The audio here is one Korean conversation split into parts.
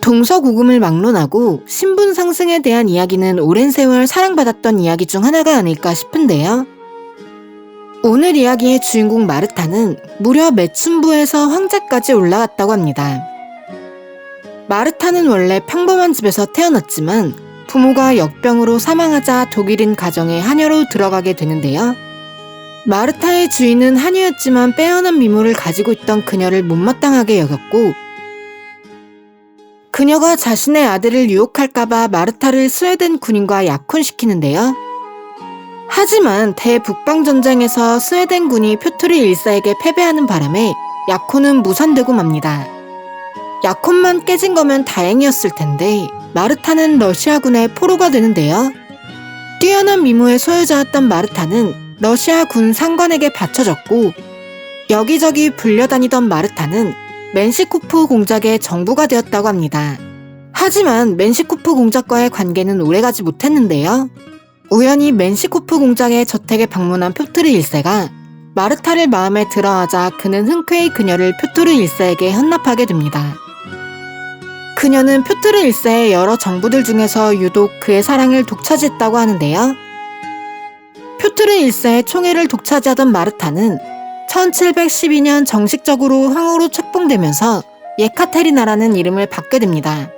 동서고금을 막론하고 신분 상승에 대한 이야기는 오랜 세월 사랑받았던 이야기 중 하나가 아닐까 싶은데요. 오늘 이야기의 주인공 마르타는 무려 매춘부에서 황제까지 올라갔다고 합니다. 마르타는 원래 평범한 집에서 태어났지만 부모가 역병으로 사망하자 독일인 가정에 하녀로 들어가게 되는데요. 마르타의 주인은 하녀였지만 빼어난 미모를 가지고 있던 그녀를 못마땅하게 여겼고 그녀가 자신의 아들을 유혹할까봐 마르타를 스웨덴 군인과 약혼시키는데요. 하지만 대북방 전쟁에서 스웨덴 군이 표트르 1세에게 패배하는 바람에 약혼은 무산되고 맙니다. 약혼만 깨진 거면 다행이었을 텐데 마르타는 러시아군의 포로가 되는데요. 뛰어난 미모의 소유자였던 마르타는 러시아 군 상관에게 바쳐졌고 여기저기 불려다니던 마르타는 맨시코프 공작의 정부가 되었다고 합니다. 하지만 맨시코프 공작과의 관계는 오래가지 못했는데요. 우연히 맨시코프 공작의 저택에 방문한 표트르 1세가 마르타를 마음에 들어하자 그는 흔쾌히 그녀를 표트르 1세에게 헌납하게 됩니다. 그녀는 표트르 1세의 여러 정부들 중에서 유독 그의 사랑을 독차지했다고 하는데요. 표트르 1세의 총애를 독차지하던 마르타는 1712년 정식적으로 황후로 책봉되면서 예카테리나라는 이름을 받게 됩니다.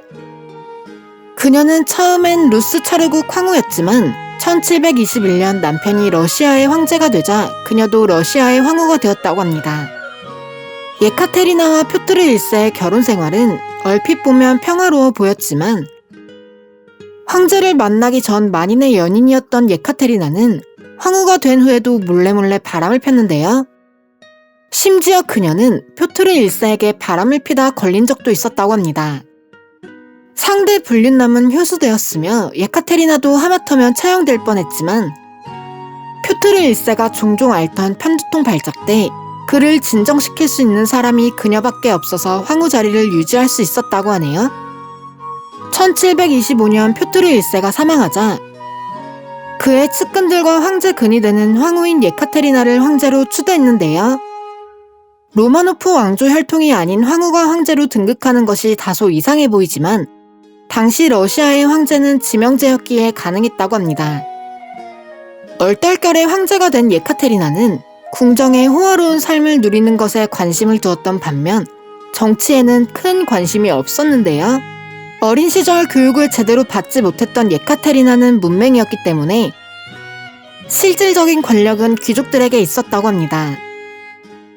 그녀는 처음엔 루스 차르국 황후였지만 1721년 남편이 러시아의 황제가 되자 그녀도 러시아의 황후가 되었다고 합니다. 예카테리나와 표트르 1세의 결혼 생활은 얼핏 보면 평화로워 보였지만 황제를 만나기 전 만인의 연인이었던 예카테리나는 황후가 된 후에도 몰래몰래 바람을 폈는데요. 심지어 그녀는 표트르 1세에게 바람을 피다 걸린 적도 있었다고 합니다. 상대 불륜남은 효수되었으며 예카테리나도 하마터면 처형될 뻔했지만 표트르 1세가 종종 앓던 편두통 발작 때 그를 진정시킬 수 있는 사람이 그녀밖에 없어서 황후 자리를 유지할 수 있었다고 하네요. 1725년 표트르 1세가 사망하자 그의 측근들과 황제 근이 되는 황후인 예카테리나를 황제로 추대했는데요. 로마노프 왕조 혈통이 아닌 황후가 황제로 등극하는 것이 다소 이상해 보이지만 당시 러시아의 황제는 지명제였기에 가능했다고 합니다. 얼떨결에 황제가 된 예카테리나는 궁정의 호화로운 삶을 누리는 것에 관심을 두었던 반면 정치에는 큰 관심이 없었는데요. 어린 시절 교육을 제대로 받지 못했던 예카테리나는 문맹이었기 때문에 실질적인 권력은 귀족들에게 있었다고 합니다.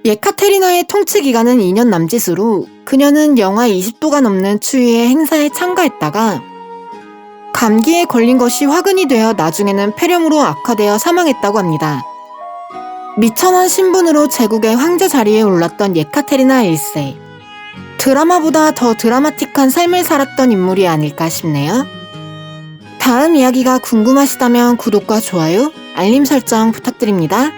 예카테리나의 통치 기간은 2년 남짓으로 그녀는 영하 20도가 넘는 추위의 행사에 참가했다가 감기에 걸린 것이 화근이 되어 나중에는 폐렴으로 악화되어 사망했다고 합니다. 미천한 신분으로 제국의 황제 자리에 올랐던 예카테리나 1세. 드라마보다 더 드라마틱한 삶을 살았던 인물이 아닐까 싶네요. 다음 이야기가 궁금하시다면 구독과 좋아요, 알림 설정 부탁드립니다.